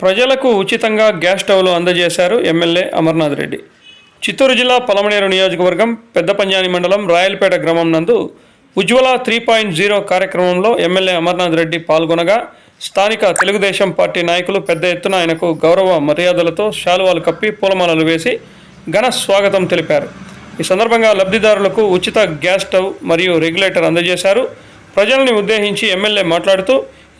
ప్రజలకు ఉచితంగా గ్యాస్ స్టవ్లు అందజేశారు ఎమ్మెల్యే అమర్నాథ్ రెడ్డి. చిత్తూరు జిల్లా పలమనేరు నియోజకవర్గం పెద్ద పంజాని మండలం రాయలపేట గ్రామం నందు ఉజ్వల త్రీ పాయింట్ జీరో కార్యక్రమంలో ఎమ్మెల్యే అమర్నాథ్ రెడ్డి పాల్గొనగా స్థానిక తెలుగుదేశం పార్టీ నాయకులు పెద్ద ఎత్తున ఆయనకు గౌరవ మర్యాదలతో శాలువాలు కప్పి పూలమాలలు వేసి ఘన స్వాగతం తెలిపారు. ఈ సందర్భంగా లబ్ధిదారులకు ఉచిత గ్యాస్ స్టవ్ మరియు రెగ్యులేటర్ అందజేశారు. ప్రజల్ని ఉద్దేశించి ఎమ్మెల్యే మాట్లాడుతూ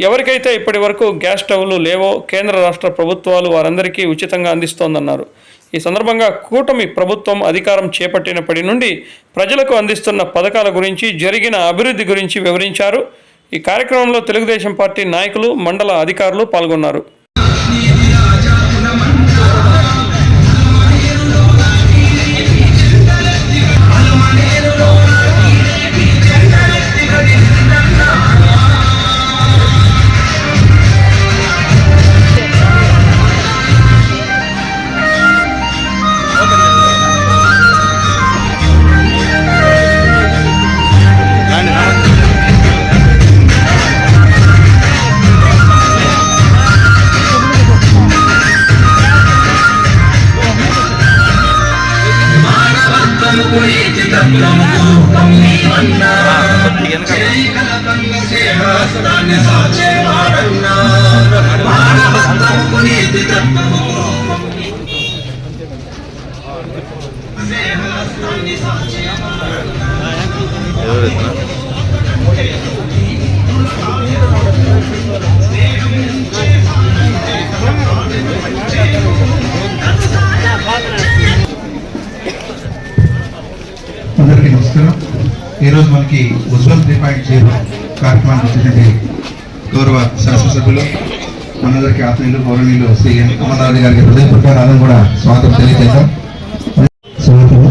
ఎవరికైతే ఇప్పటి వరకు గ్యాస్ స్టవ్లు లేవో కేంద్ర రాష్ట్ర ప్రభుత్వాలు వారందరికీ ఉచితంగా అందిస్తోందన్నారు. ఈ సందర్భంగా కూటమి ప్రభుత్వం అధికారం చేపట్టినప్పటి నుండి ప్రజలకు అందిస్తున్న పథకాల గురించి జరిగిన అభివృద్ధి గురించి వివరించారు. ఈ కార్యక్రమంలో తెలుగుదేశం పార్టీ నాయకులు మండల అధికారులు పాల్గొన్నారు. అందరికీ నమస్కారం. ఈరోజు మనకి ఉజ్వల్ త్రీ పాయింట్ జీరో కార్యక్రమాన్ని వచ్చినటువంటి గౌరవ శాసనసభ్యులు మనందరికీ ఆత్మీయులు గౌరవనీయులు శ్రీ ఎన్. అమర్నాథ్ గారికి హృదయపూర్వక ఆదం కూడా స్వాగతం తెలియజేశాం స్వాగతం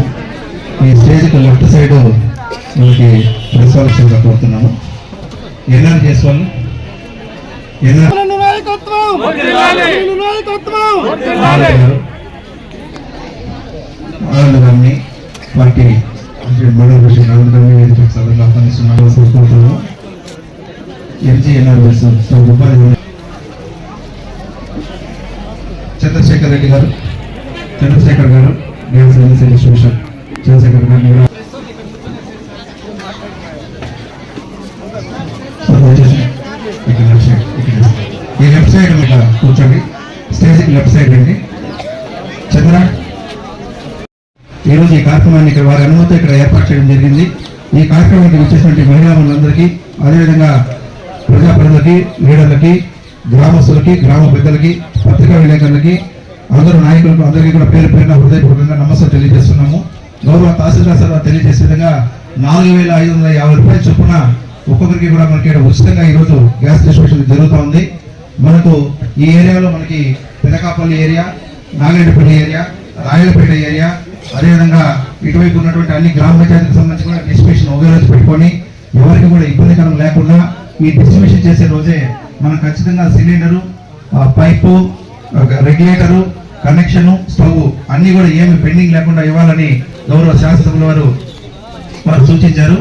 ఈ స్టేజ్కి లెఫ్ట్ సైడ్ మనకి ప్రిన్సిపాల్సిందిగా కోరుతున్నాము. ఎన్ఆర్ చేసుకోవాలి ఎన్ఆర్ ఆనంద్ గారిని ఆనంద్ గారిని వేదిక కోరుకుంటున్నాము ఎంజీఎన్ఆర్ చంద్రశేఖర్ రెడ్డి గారు చంద్రశేఖర్ గారు డ్యాన్స్ ఏజెన్సీ డిస్ట్రిబ్యూషన్ చంద్రశేఖర్ గారిని ఈ లెఫ్ట్ సైడ్ మీద కూర్చోండి స్టేజ్కి లెఫ్ట్ సైడ్ రండి చంద్ర ఈరోజు ఈ కార్యక్రమాన్ని ఇక్కడ వారి అనుమతి ఇక్కడ ఏర్పాటు చేయడం జరిగింది ఈ కార్యక్రమానికి వచ్చేసినటువంటి మహిళా అదేవిధంగా ప్రజాప్రతినిధులకి లీడర్లకి గ్రామస్తులకి గ్రామ పెద్దలకి పత్రికా విలేకరులకి అందరూ నాయకులకు అందరికీ కూడా పేరు పేరున హృదయపూర్వకంగా నమస్కారం తెలియజేస్తున్నాము. గౌరవ తహసీల్దార్ సార్ తెలియజేసే విధంగా నాలుగు వేల ఐదు వందల యాభై రూపాయల చొప్పున ఒక్కొక్కరికి కూడా మనకి ఇక్కడ ఉచితంగా ఈరోజు గ్యాస్ డిస్ట్రిబ్యూషన్ జరుగుతూ ఉంది. మనకు ఈ ఏరియాలో మనకి Pedakapalli area Nagireddipalli area Rayalapeta area అదేవిధంగా ఇటువైపు ఉన్నటువంటి అన్ని గ్రామ పంచాయతీకి సంబంధించి కూడా డిస్ట్రిబ్యూషన్ ఒకే రోజు పెట్టుకొని ఎవరికి కూడా ఇబ్బందికరం లేకుండా ఈ డిస్ట్రిబ్యూషన్ చేసే రోజే మనం ఖచ్చితంగా cylinder pipe regulator connection stove అన్ని కూడా ఏమి పెండింగ్ లేకుండా ఇవ్వాలని గౌరవ శాసనసభ్యుల వారు వారు సూచించారు.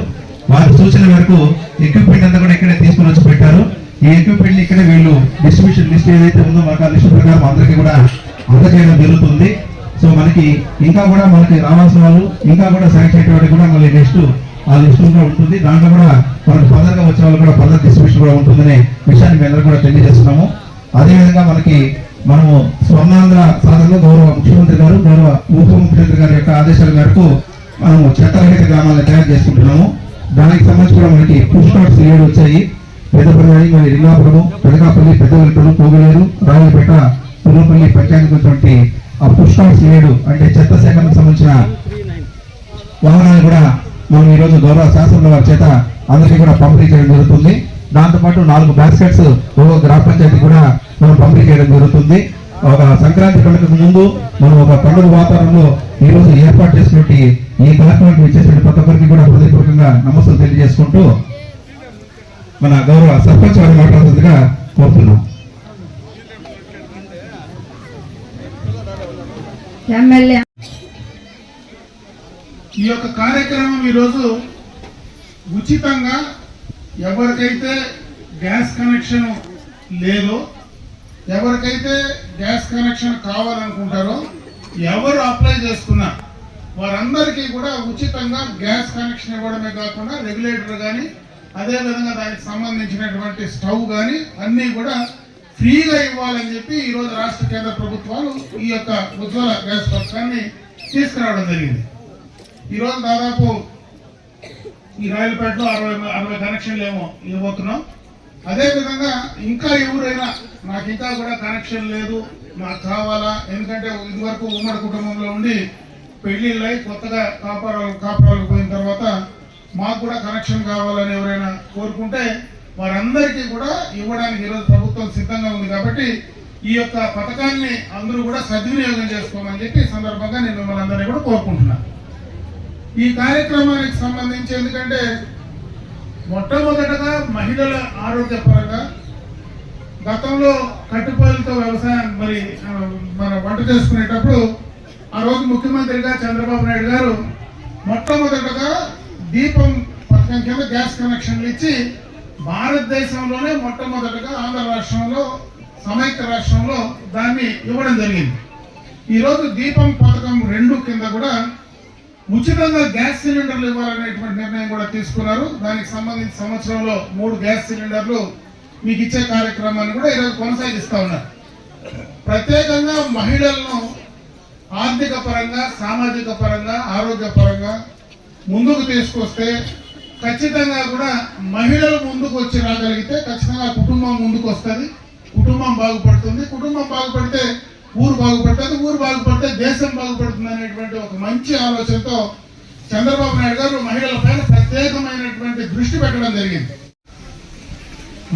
వారు సూచన వరకు ఎక్విప్మెంట్ అంతా కూడా ఇక్కడే తీసుకుని వచ్చి పెట్టారు. ఈ ఎక్విప్మెంట్ ఇక్కడే వీళ్ళు డిస్ట్రిబ్యూషన్ లిస్ట్ ఏదైతే ఉందో మనకు ఆ లిస్ట్ ప్రకారం అందరికీ కూడా అందజేయడం జరుగుతుంది. సో మనకి ఇంకా కూడా మనకి రావాల్సిన వాళ్ళు ఇంకా కూడా సెలెక్ట్ అయ్యేవాడికి కూడా మళ్ళీ నెక్స్ట్ ఆ లిస్ట్ కూడా ఉంటుంది. దాంట్లో కూడా మనకు ఫర్దర్గా వచ్చిన వాళ్ళు కూడా ఫర్దర్ డిస్ట్రిబ్యూషన్ కూడా ఉంటుందనే విషయాన్ని మేము అందరూ కూడా తెలియజేస్తున్నాము. అదేవిధంగా మనకి మనము స్వర్ణాంధ్ర సాధనలో గౌరవ ముఖ్యమంత్రి గారు గౌరవ ఉప ముఖ్యమంత్రి గారి యొక్క ఆదేశాల మేరకు మనము చెత్తరహిత గ్రామాలను తయారు చేసుకుంటున్నాము. దానికి సంబంధించి కూడా మనకి పుష్ కార్డ్స్ ఏడు వచ్చాయి. పెద్దపల్లి మరి లింగాపురము పెదకాపల్లి పెద్దవెల్పల్లి కోగలేరు రాయలపేట పుల్లపల్లి పంచాయతీ ఆ పుష్ కార్డ్స్ ఏడు అంటే చెత్త సేకరణకు సంబంధించిన వాహనాలు కూడా మనం ఈ రోజు గౌరవ శాసనసభ వారి చేత అందరికీ కూడా పంపిణీ చేయడం జరుగుతుంది. దాంతోపాటు నాలుగు బాస్కెట్స్ ఒక్కొక్క గ్రామ పంచాయతీ కూడా మనం పంపిణీ చేయడం జరుగుతుంది. ఒక సంక్రాంతి పండుగకు ముందు మనం ఒక పండుగ వాతావరణంలో ఈ రోజు ఏర్పాటు చేసినటువంటి ఈ కార్యక్రమానికి వచ్చేసిన ప్రతి ఒక్కరికి కూడా హృదయపూర్వకంగా నమస్కారం తెలియజేసుకుంటూ మన గౌరవ సర్పంచ్ వారిని మాట్లాడుతుందిగా కోరుతున్నాం. ఎమ్మెల్యే. ఈ యొక్క కార్యక్రమం ఈరోజు ఉచితంగా ఎవరికైతే గ్యాస్ కనెక్షన్ లేదో ఎవరికైతే గ్యాస్ కనెక్షన్ కావాలనుకుంటారో ఎవరు అప్లై చేసుకున్నా వారందరికీ కూడా ఉచితంగా గ్యాస్ కనెక్షన్ ఇవ్వడమే కాకుండా రెగ్యులేటర్ కానీ అదేవిధంగా దానికి సంబంధించినటువంటి స్టవ్ కానీ అన్నీ కూడా ఫ్రీగా ఇవ్వాలని చెప్పి ఈరోజు రాష్ట్ర కేంద్ర ప్రభుత్వాలు ఈ యొక్క ఉజ్వల గ్యాస్ పథకాన్ని తీసుకురావడం జరిగింది. ఈరోజు దాదాపు ఈ రాయలపేటలో అరవై అరవై కనెక్షన్లు ఏమో ఇవ్వబోతున్నాం. అదేవిధంగా ఇంకా ఎవరైనా నాకు ఇంకా కూడా కనెక్షన్ లేదు నాకు కావాలా? ఎందుకంటే ఇదివరకు ఉమ్మడి కుటుంబంలో ఉండి పెళ్ళిళ్ళై కొత్తగా కాపురాలు కాపురాలకు పోయిన తర్వాత మాకు కూడా కనెక్షన్ కావాలని ఎవరైనా కోరుకుంటే వారందరికీ కూడా ఇవ్వడానికి ఈరోజు ప్రభుత్వం సిద్ధంగా ఉంది కాబట్టి ఈ యొక్క పథకాన్ని అందరూ కూడా సద్వినియోగం చేసుకోమని చెప్పి ఈ సందర్భంగా నేను మిమ్మల్ని అందరినీ కూడా కోరుకుంటున్నాను. ఈ కార్యక్రమానికి సంబంధించి ఎందుకంటే మొట్టమొదటగా మహిళల ఆరోగ్య పరంగా గతంలో కట్టుపాలతో వ్యవసాయం మరి మన వంట చేసుకునేటప్పుడు ఆ రోజు ముఖ్యమంత్రిగా చంద్రబాబు నాయుడు గారు మొట్టమొదటగా దీపం పథకం కింద గ్యాస్ కనెక్షన్లు ఇచ్చి భారతదేశంలోనే మొట్టమొదటగా ఆంధ్ర రాష్ట్రంలో సమైక్య రాష్ట్రంలో దాన్ని ఇవ్వడం జరిగింది. ఈరోజు దీపం పథకం రెండు కింద కూడా ఉచితంగా గ్యాస్ సిలిండర్లు ఇవ్వాలనేటువంటి నిర్ణయం కూడా తీసుకున్నారు. దానికి సంబంధించి సంవత్సరంలో మూడు గ్యాస్ సిలిండర్లు మీకు ఇచ్చే కార్యక్రమాన్ని కూడా ఈరోజు కొనసాగిస్తా ఉన్నారు. ప్రత్యేకంగా మహిళలను ఆర్థిక పరంగా సామాజిక పరంగా ఆరోగ్య పరంగా ముందుకు తీసుకొస్తే ఖచ్చితంగా కూడా మహిళలు ముందుకు వచ్చి రాగలిగితే ఖచ్చితంగా కుటుంబం ముందుకు వస్తుంది కుటుంబం బాగుపడుతుంది. కుటుంబం బాగుపడితే ఊరు బాగుపడుతుంది ఊరు బాగుపడితే దేశం బాగుపడుతుంది అనేటువంటి ఒక మంచి ఆలోచనతో చంద్రబాబు నాయుడు గారు మహిళల పైన ప్రత్యేకమైనటువంటి దృష్టి పెట్టడం జరిగింది.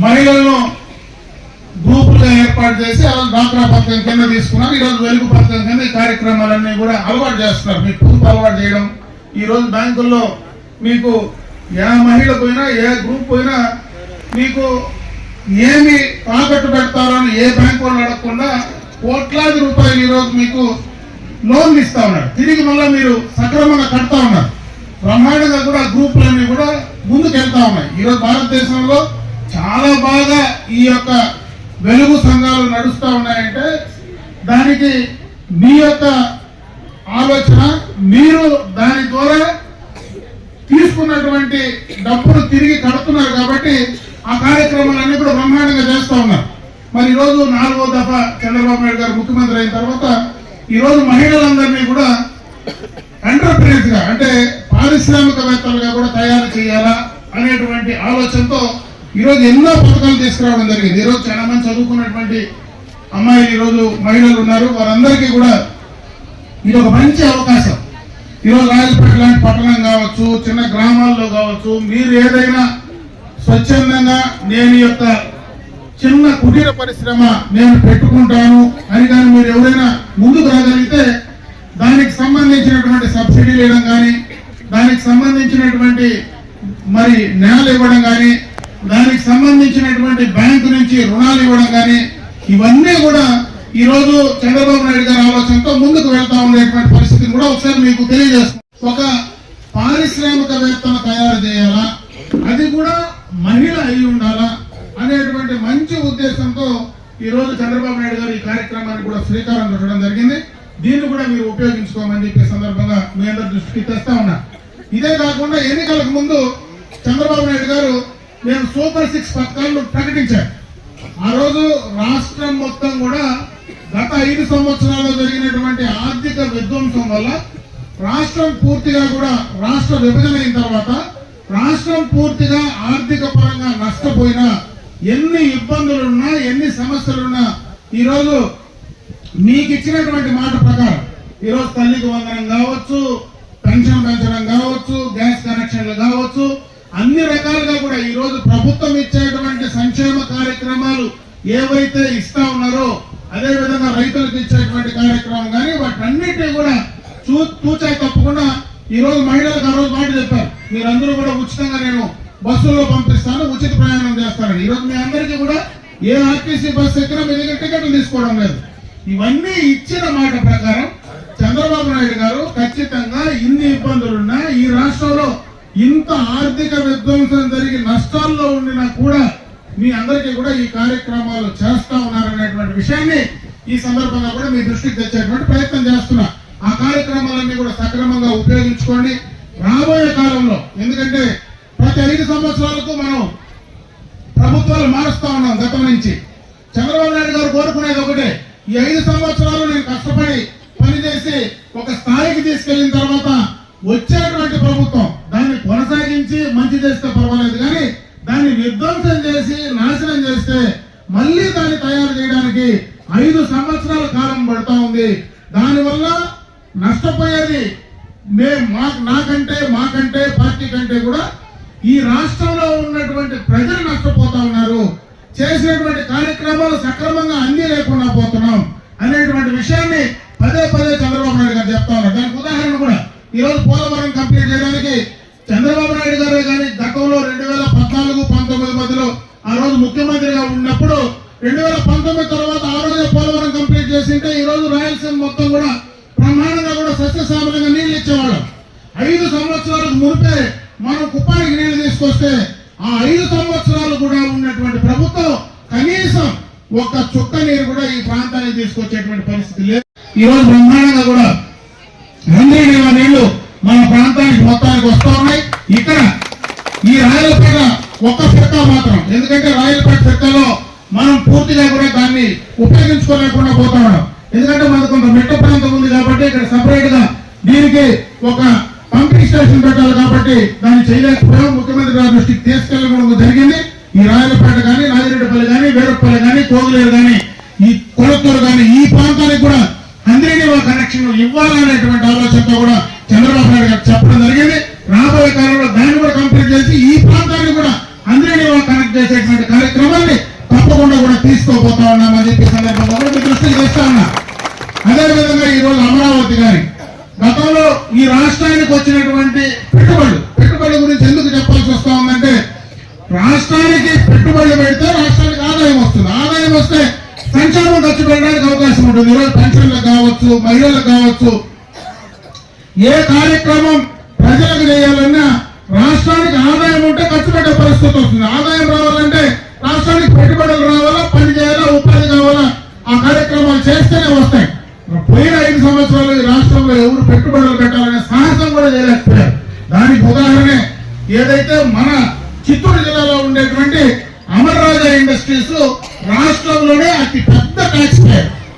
మహిళలను గ్రూపులుగా ఏర్పాటు చేసి డాక్రా పథకం కింద తీసుకున్నారు. ఈరోజు వెలుగు పథకం కింద ఈ కార్యక్రమాలన్నీ కూడా అలవాటు చేస్తున్నారు. మీకు గ్రూప్ అలవాటు చేయడం. ఈరోజు బ్యాంకుల్లో మీకు ఏ మహిళ పోయినా ఏ గ్రూప్ పోయినా మీకు ఏమి తాకట్టు పెడతారో అని ఏ బ్యాంకు వాళ్ళు అడగకుండా కోట్లాది రూపాయలు ఈరోజు మీకు లోన్ ఇస్తా ఉన్నారు. తిరిగి మళ్ళీ మీరు సక్రమంగా కడతా ఉన్నారు. బ్రహ్మాండంగా కూడా గ్రూపులన్నీ కూడా ముందుకు వెళ్తా ఉన్నాయి. ఈరోజు భారతదేశంలో చాలా బాగా ఈ యొక్క వెలుగు సంఘాలు నడుస్తూ ఉన్నాయంటే దానికి మీ యొక్క ఆలోచన మీరు దాని ద్వారా తీసుకున్నటువంటి డబ్బులు తిరిగి కడుతున్నారు కాబట్టి ఆ కార్యక్రమాలన్నీ కూడా బ్రహ్మాండంగా చేస్తూ ఉన్నారు. మరి ఈరోజు నాలుగో దఫా చంద్రబాబు నాయుడు గారు ముఖ్యమంత్రి అయిన తర్వాత ఈరోజు మహిళలందరినీ కూడా ఎంటర్ప్రైజ్గా అంటే పారిశ్రామికవేత్తలుగా కూడా తయారు చేయాలా అనేటువంటి ఆలోచనతో ఈరోజు ఎన్నో పథకాలు తీసుకురావడం జరిగింది. ఈరోజు చాలా మంది చదువుకున్నటువంటి అమ్మాయిలు ఈ రోజు మహిళలు ఉన్నారు. వారందరికీ కూడా ఇది ఒక మంచి అవకాశం. ఈరోజు రాయలపేట లాంటి పట్టణం కావచ్చు చిన్న గ్రామాల్లో కావచ్చు మీరు ఏదైనా స్వచ్ఛందంగా నేను యొక్క చిన్న కుటీర పరిశ్రమ నేను పెట్టుకుంటాను అని కానీ మీరు ఎవరైనా ముందుకు రాగలిగితే దానికి సంబంధించినటువంటి సబ్సిడీ ఇవ్వడం కానీ దానికి సంబంధించినటువంటి మరి నేల ఇవ్వడం కానీ దానికి సంబంధించినటువంటి బ్యాంకు నుంచి రుణాలు ఇవ్వడం కానీ ఇవన్నీ కూడా ఈ రోజు చంద్రబాబు నాయుడు గారి ఆలోచనతో ముందుకు వెళ్తా ఉండేటువంటి పరిస్థితిని కూడా ఒకసారి మీకు తెలియజేస్తాం ఒక పారిశ్రామికవేత్తను తయారు చేయాలి అది కూడా మహిళ అయి ఉండాలా అనేటువంటి మంచి ఉద్దేశంతో ఈ రోజు చంద్రబాబు నాయుడు గారు ఈ కార్యక్రమానికి కూడా శ్రీకారం చుట్టడం జరిగింది దీన్ని కూడా మీరు ఉపయోగించుకోమని చెప్పే సందర్భంగా మీ అందరి దృష్టికి తెస్తా ఉన్నా ఇదే కాకుండా ఎన్నికలకు ముందు చంద్రబాబు నాయుడు గారు నేను సూపర్ సిక్స్ పథకాలను ప్రకటించారు ఆ రోజు రాష్ట్రం మొత్తం కూడా గత ఐదు సంవత్సరాల్లో జరిగినటువంటి ఆర్థిక విధ్వంసం వల్ల రాష్ట్రం పూర్తిగా కూడా రాష్ట్ర విభజన అయిన తర్వాత రాష్ట్రం పూర్తిగా ఆర్థిక పరంగా నష్టపోయినా ఎన్ని ఇబ్బందులున్నా ఎన్ని సమస్యలున్నా ఈరోజు మీకు ఇచ్చినటువంటి మాట ప్రకారం ఈరోజు తల్లికి వందనం కావచ్చు పెన్షన్ పెంచడం కావచ్చు గ్యాస్ కనెక్షన్లు కావచ్చు అన్ని రకాలుగా కూడా ఈ రోజు ప్రభుత్వం ఇచ్చేటువంటి సంక్షేమ కార్యక్రమాలు ఏవైతే ఇస్తా ఉన్నారో అదే విధంగా రైతులకు ఇచ్చేటువంటి కార్యక్రమం కానీ వాటన్నిటినీ కూడా చూ తూచా తప్పకుండా ఈ రోజు మహిళలకు ఆ రోజు మాట చెప్పారు. మీరందరూ కూడా ఉచితంగా నేను బస్సుల్లో పంపిస్తాను ఉచిత ప్రయాణం చేస్తానని. ఈ రోజు మీ అందరికీ కూడా ఏ ఆర్టీసీ బస్సు ఎక్కినా మీ దగ్గర టికెట్లు తీసుకోవడం లేదు. ఇవన్నీ ఇచ్చిన మాట ప్రకారం చంద్రబాబు నాయుడు గారు ఖచ్చితంగా ఇన్ని ఇబ్బందులున్నా ఈ రాష్ట్రంలో ఇంత ఆర్థిక విధ్వంసం జరిగి నష్టాల్లో ఉండినా కూడా మీ అందరికీ కూడా ఈ కార్యక్రమాలు చేస్తా ఉన్నారనేటువంటి విషయాన్ని ఈ సందర్భంగా కూడా మీ దృష్టికి తెచ్చేటువంటి ప్రయత్నం చేస్తున్నా. ఆ కార్యక్రమాలన్నీ కూడా సక్రమంగా ఉపయోగించుకోండి. రాబోయే కాలంలో ఎందుకంటే ప్రతి ఐదు సంవత్సరాలకు మనం ప్రభుత్వాలు మారుస్తా ఉన్నాం గతం నుంచి. చంద్రబాబు నాయుడు గారు కోరుకునేది ఒకటే ఈ ఐదు సంవత్సరాలు నేను కష్టపడి పనిచేసి ఒక స్థాయికి తీసుకెళ్ళిన తర్వాత వచ్చేటువంటి ప్రభుత్వం దాన్ని కొనసాగించి మంచి చేస్తే పర్వాలేదు కానీ దాన్ని విధ్వంసం చేసి నాశనం చేస్తే మళ్ళీ దాన్ని తయారు చేయడానికి ఐదు సంవత్సరాల కాలం పడుతూ ఉంది. దానివల్ల నష్టపోయేది మే మా నాకంటే మాకంటే పార్టీ కంటే కూడా ఈ రాష్ట్రంలో ఉన్నటువంటి ప్రజలు నష్టపోతా ఉన్నారు. చేసినటువంటి కార్యక్రమాలు సక్రమంగా అంది లేకుండా పోతున్నాం అనేటువంటి విషయాన్ని పదే పదే చంద్రబాబు ఈరోజు ఈ రోజు పోలవరం కంప్లీట్ చేయడానికి చంద్రబాబు నాయుడు గారే కానీ గతంలో రెండు వేల పద్నాలుగు పంతొమ్మిది మధ్యలో ఆ రోజు ముఖ్యమంత్రిగా ఉన్నప్పుడు రెండు వేల పంతొమ్మిది తర్వాత ఆ రోజే పోలవరం కంప్లీట్ చేసింటే ఈ రోజు రాయలసీమ మొత్తం కూడా బ్రహ్మాండంగా కూడా సస్యశామలంగా నీళ్ళు ఇచ్చేవాడు ఐదు సంవత్సరాలకు మునిపే మనం కుప్పానికి నీళ్ళు తీసుకొస్తే ఆ ఐదు సంవత్సరాలు కూడా ఉన్నటువంటి ప్రభుత్వం కనీసం ఒక్క చుక్క నీరు కూడా ఈ ప్రాంతానికి తీసుకొచ్చేటువంటి పరిస్థితి లేదు. ఈ రోజు బ్రహ్మాండంగా కూడా రంజీ నీళ్ళు మన ప్రాంతానికి మొత్తానికి వస్తూ ఉన్నాయి. ఇక్కడ ఈ రాయలపేట ఒక్క ఫిర్క మాత్రం ఎందుకంటే రాయలపేట ఫిర్కలో మనం పూర్తిగా కూడా దాన్ని ఉపయోగించుకోలేకుండా పోతా ఉన్నాం. ఎందుకంటే మనకు కొంత మెట్ట ప్రాంతం ఉంది కాబట్టి ఇక్కడ సపరేట్గా దీనికి ఒక పంపింగ్ స్టేషన్ పెట్టాలి కాబట్టి దాన్ని చేయలేకపోయాం. ముఖ్యమంత్రి గారి దృష్టికి తీసుకెళ్ళడం జరిగింది. ఈ రాయలపేట కానీ రాజిరెడ్డిపల్లి కానీ వేరపల్లి కానీ కోగులేరు కానీ ఈ కొలత్తూరు కానీ ఈ ప్రాంతానికి కూడా అందరినీ కనెక్షన్ ఇవ్వాలనేటువంటి ఆలోచనతో కూడా చంద్రబాబు నాయుడు గారు చెప్పడం జరిగింది. రాబోయే కాలంలో దాన్ని కూడా కంప్లీట్ చేసి ఈ ప్రాంతాన్ని కూడా అందరినీ కనెక్ట్ చేసేటువంటి కార్యక్రమాన్ని తప్పకుండా కూడా తీసుకోపోతా ఉన్నామని చెప్పి సందర్భంగా కూడా దృష్టికి తెస్తా ఉన్నా. అదే విధంగా ఈ రోజు అమరావతి గారి గతంలో ఈ రాష్ట్రానికి వచ్చినటువంటి పెట్టుబడులు పెట్టుబడి గురించి ఎందుకు చెప్పాల్సి వస్తా ఉందంటే రాష్ట్రానికి పెట్టుబడులు పెడితే రాష్ట్రానికి ఆదాయం వస్తుంది. ఆదాయం వస్తే సంక్షేమం ఖర్చు పెట్టడానికి ఇప్పుడు ఉంటుంది పెన్షన్లకు కావచ్చు మహిళలకు కావచ్చు. ఏ కార్యక్రమం ప్రజలకు చేయాలన్నా రాష్ట్రానికి ఆదాయం ఉంటే ఖర్చు పెట్టే పరిస్థితి వస్తుంది. ఆదాయం రావాలంటే రాష్ట్రానికి పెట్టుబడులు రావాలా పని చేయాలా ఉపాధి కావాలా ఆ కార్యక్రమాలు చేస్తేనే వస్తాయి. పోయిన ఐదు సంవత్సరాలు ఈ రాష్ట్రంలో ఎవరు పెట్టుబడులు పెట్టాలనే సాహసం కూడా చేయలేకపోయారు. దానికి ఉదాహరణ ఏదైతే మన చిత్తూరు జిల్లాలో ఉండేటువంటి అమర్రాజా ఇండస్ట్రీస్ రాష్ట్రంలోనే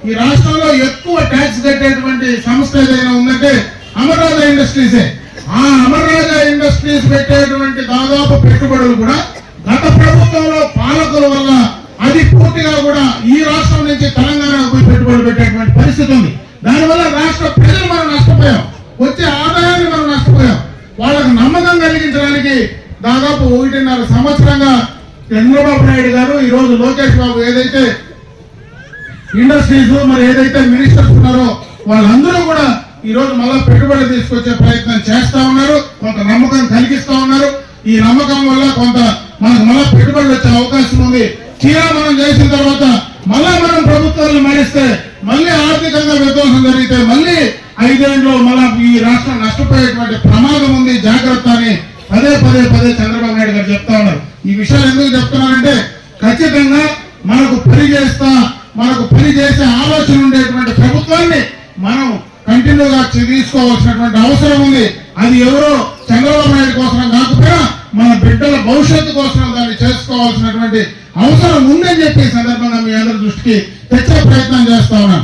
ఈ రాష్ట్రంలో ఎక్కువ ట్యాక్స్ కట్టేటువంటి సంస్థ ఏదైనా ఉందంటే అమర్రాజా ఇండస్ట్రీసే. ఆ అమర్రాజా ఇండస్ట్రీస్ పెట్టేటువంటి దాదాపు పెట్టుబడులు కూడా గత ప్రభుత్వంలో పాలకుల వల్ల అది పూర్తిగా కూడా ఈ రాష్ట్రం నుంచి తెలంగాణకు పోయి పెట్టుబడులు పెట్టేటువంటి పరిస్థితి ఉంది. దానివల్ల రాష్ట్ర ప్రజలు మనం నష్టపోయాం. వచ్చే ఆదాయాన్ని మనం నష్టపోయాం. వాళ్ళకు నమ్మకం కలిగించడానికి దాదాపు ఒకటిన్నర సంవత్సరంగా చంద్రబాబు నాయుడు గారు ఈరోజు లోకేష్ బాబు ఏదైతే ఇండస్ట్రీస్ మరి ఏదైతే మినిస్టర్స్ ఉన్నారో వాళ్ళందరూ కూడా ఈ రోజు మళ్ళా పెట్టుబడి తీసుకొచ్చే ప్రయత్నం చేస్తా ఉన్నారు. కొంత నమ్మకం కలిగిస్తా ఉన్నారు. ఈ నమ్మకం వల్ల కొంత మనకు మళ్ళా పెట్టుబడి వచ్చే అవకాశం ఉంది. తీరా మనం చేసిన తర్వాత మళ్ళా మనం ప్రభుత్వాలను మారిస్తే మళ్ళీ ఆర్థికంగా విధ్వంసం జరిగితే మళ్ళీ ఐదేళ్ళు మళ్ళా ఈ రాష్ట్రం నష్టపోయేటువంటి ప్రమాదం ఉంది. జాగ్రత్త అని పదే పదే పదే చంద్రబాబు నాయుడు గారు చెప్తా ఉన్నారు. ఈ విషయాలు ఎందుకు చెప్తున్నానంటే ఖచ్చితంగా మనకు పని చేస్తా మనకు పని చేసే ఆలోచన ఉండేటువంటి ప్రభుత్వాన్ని మనం కంటిన్యూగా తీసుకోవాల్సినటువంటి అవసరం ఉంది. అది ఎవరో చంద్రబాబు నాయుడు కోసం కాకపోయినా మన బిడ్డల భవిష్యత్తు కోసం దాన్ని చేసుకోవాల్సినటువంటి అవసరం ఉందని చెప్పి సందర్భంగా మీ అందరి దృష్టికి తెచ్చే ప్రయత్నం చేస్తా ఉన్నాం.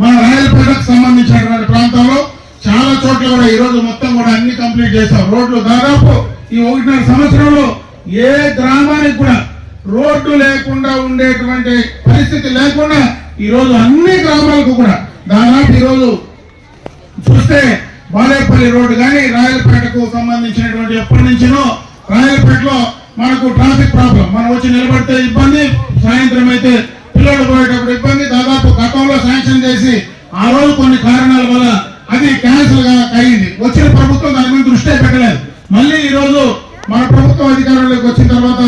మన రాయలపేటకు సంబంధించినటువంటి ప్రాంతంలో చాలా చోట్ల కూడా ఈ రోజు మొత్తం కూడా అన్ని కంప్లీట్ చేశాం. రోడ్లు దాదాపు ఈ ఒకటిన్నర సంవత్సరంలో ఏ గ్రామానికి కూడా రోడ్డు లేకుండా ఉండేటువంటి పరిస్థితి లేకుండా ఈ రోజు అన్ని గ్రామాలకు కూడా దాదాపు ఈ రోజు చూస్తే బాలేపల్లి రోడ్డు కానీ రాయలపేటకు సంబంధించినటువంటి ఎప్పటి నుంచినో రాయలపేటలో మనకు ట్రాఫిక్ ప్రాబ్లం. మనం వచ్చి నిలబడితే ఇబ్బంది సాయంత్రం అయితే పిల్లలు పోయేటప్పుడు ఇబ్బంది. దాదాపు గతంలో శాంక్షన్ చేసి ఆ రోజు కొన్ని కారణాల వల్ల అది క్యాన్సిల్గా అయింది. వచ్చిన ప్రభుత్వం దాని మీద దృష్టి పెట్టలేదు. మళ్ళీ ఈరోజు మన ప్రభుత్వం అధికారంలోకి వచ్చిన తర్వాత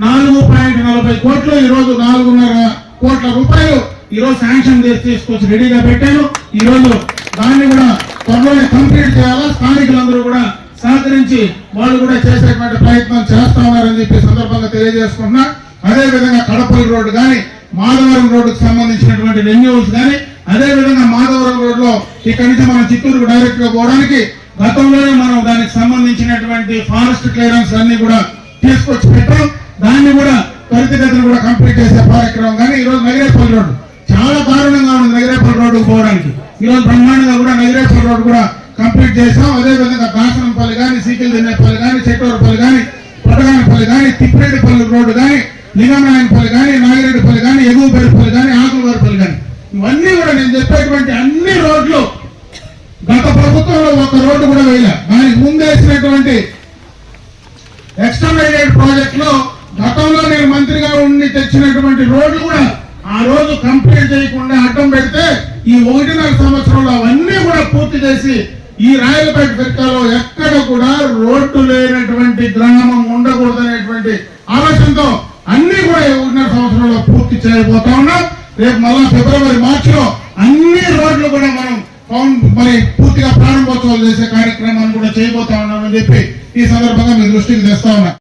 నాలుగు పాయింట్ నలభై కోట్లు ఈ రోజు నాలుగున్నర కోట్ల రూపాయలు. ఈ రోజు శాంక్షన్ చేసి తీసుకొచ్చి రెడీగా పెట్టాను. ఈ రోజు దాన్ని కూడా త్వరలోనే కంప్లీట్ చేయాలా? స్థానికులందరూ కూడా సహకరించి వాళ్ళు కూడా చేసేటువంటి ప్రయత్నం చేస్తా ఉన్నారని చెప్పి సందర్భంగా తెలియజేసుకుంటున్నా. అదే విధంగా కడపల్లి రోడ్డు కానీ మాధవరం రోడ్డుకు సంబంధించినటువంటి రెన్యూస్ కానీ అదే విధంగా మాధవరం రోడ్లో ఇక్కడి నుంచి మనం చిత్తూరుకు డైరెక్ట్గా పోవడానికి గతంలోనే మనం దానికి సంబంధించినటువంటి ఫారెస్ట్ క్లియరెన్స్ అన్ని కూడా తీసుకొచ్చి పెట్టాం. దాన్ని కూడా త్వరితగతిని కూడా కంప్లీట్ చేసే కార్యక్రమం. కానీ ఈ రోజు నగిరేపల్లి రోడ్డు చాలా దారుణంగా ఉంది నగిరేపల్లి రోడ్డుకు పోవడానికి. ఈ రోజు బ్రహ్మాండంగా కూడా నగిరేపల్లి రోడ్డు కూడా కంప్లీట్ చేసాం అదే విధంగా దాసనంపల్లి కానీ సీకిల్ దిన్నేపల్లి కానీ చెట్టూరుపల్లి కానీ పొడగానపల్లి కానీ తిప్పిరెడ్డిపల్లి రోడ్డు కానీ లింగనాయనపల్లి కానీ నాగిరెడ్డిపల్లి కానీ ఎగువపల్లిపల్లి కానీ ఆకులవారిపల్లి కానీ. ఇవన్నీ కూడా నేను చెప్పేటువంటి అన్ని రోడ్లు గత ప్రభుత్వంలో ఒక రోడ్డు కూడా వేయలే. దానికి ముందేసినటువంటి ఎక్స్టర్మీడియట్ ప్రాజెక్ట్లో గతంలో నేను మంత్రిగా ఉండి తెచ్చినటువంటి రోడ్లు కూడా ఆ రోజు కంప్లీట్ చేయకుండా అడ్డం పెడితే ఈ ఒకటిన్నర సంవత్సరంలో అవన్నీ కూడా పూర్తి చేసి ఈ రాయలపేట ఫిర్కాలో ఎక్కడ కూడా రోడ్డు లేనటువంటి గ్రామం ఉండకూడదనేటువంటి ఆలోచనతో అన్ని కూడా ఒకటిన్నర సంవత్సరంలో పూర్తి చేయబోతా ఉన్నాం. రేపు మళ్ళా ఫిబ్రవరి మార్చిలో అన్ని రోడ్లు కూడా మనం పౌన్ మరి పూర్తిగా ప్రారంభోత్సవాలు చేసే కార్యక్రమాన్ని కూడా చేయబోతా ఉన్నామని చెప్పి ఈ సందర్భంగా మీ దృష్టికి తెస్తా ఉన్నా.